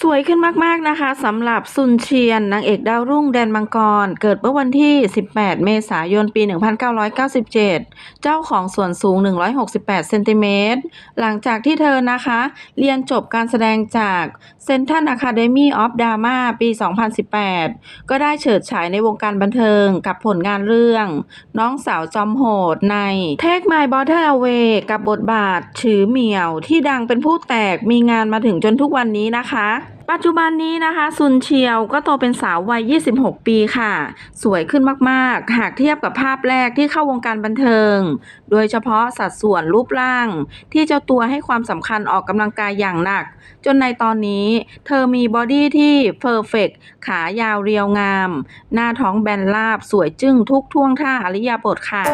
สวยขึ้นมาก ๆ นะคะสำหรับซุนเชียน นางเอกดาวรุ่งแดนมังกร เกิดเมื่อวันที่ 18 เมษายน ปี 1997 เจ้าของส่วนสูง 168 เซนติเมตร หลังจากที่เธอนะคะ เรียนจบการแสดงจาก Central Academy of Drama ปี 2018 ก็ได้เฉิดฉายในวงการบันเทิงกับผลงานเรื่อง น้องสาวจอมโหดใน Take My Brother Away กับบทบาท ถือเหมี่ยวที่ดังเป็นผู้แตกมีงานมาถึงจนทุกวันนี้นะคะปัจจุบันนี้นะคะซุนเชียวก็โตเป็นสาววัย 26 ปีค่ะ สวยขึ้นมากๆ หากเทียบกับภาพแรกที่เข้าวงการบันเทิง โดยเฉพาะสัดส่วนรูปร่าง ที่เจ้าตัวให้ความสำคัญออกกำลังกายอย่างหนัก จนในตอนนี้ เธอมีบอดี้ที่เพอร์เฟกขายาวเรียวงาม หน้าท้องแบนราบสวยจึ้งทุกท่วงท่าอริยาบทค่ะ